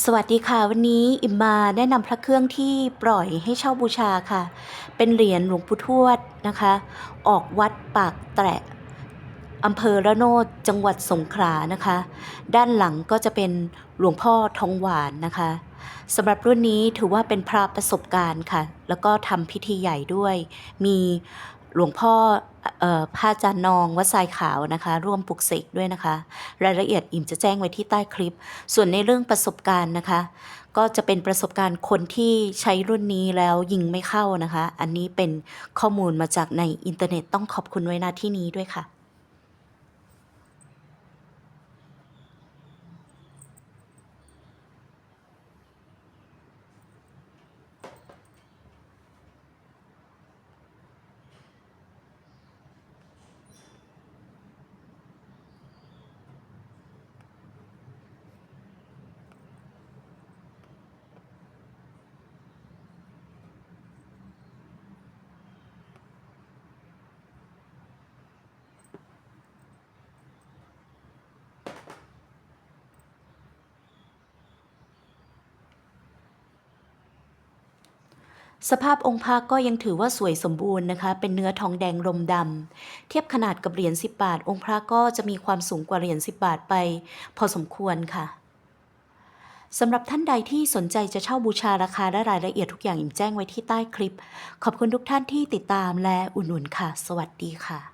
สวัสดีค่ะ วันนี้อิมมาแนะนำพระเครื่องที่ปล่อยให้เช่าบูชาค่ะ เป็นเหรียญหลวงปู่ทวดนะคะ ออกวัดปากแตะอำเภอระโนดจังหวัดสงขลานะคะ ด้านหลังก็จะเป็นหลวงพ่อทองหวานนะคะสำหรับรุ่นนี้ถือว่าเป็นพระประสบการณ์ค่ะ แล้วก็ทำพิธีใหญ่ด้วย มี หลวงพ่อเอ่อพระอาจารย์นองวัดทรายขาวนะคะ ร่วมปลุกเสกด้วยนะคะ รายละเอียดอิ่มจะแจ้งไว้ที่ใต้คลิป ส่วนในเรื่องประสบการณ์นะคะ ก็จะเป็นประสบการณ์คนที่ใช้รุ่นนี้แล้วยิงไม่เข้านะคะ อันนี้เป็นข้อมูลมาจากในอินเทอร์เน็ตต้องขอบคุณไว้ณที่นี้ด้วยค่ะ สภาพองค์พระก็ยังถือว่าสวยสมบูรณ์นะคะ เป็นเนื้อทองแดงลมดำ เทียบขนาดกับเหรียญ10 บาท องค์พระก็จะมีความสูงกว่าเหรียญ10 บาทไป พอสมควรค่ะสำหรับท่านใดที่สนใจจะเช่าบูชาราคาและรายละเอียดทุกอย่างอิมแจ้งไว้ที่ใต้คลิป ขอบคุณทุกท่านที่ติดตามและอุ่นๆค่ะ สวัสดีค่ะ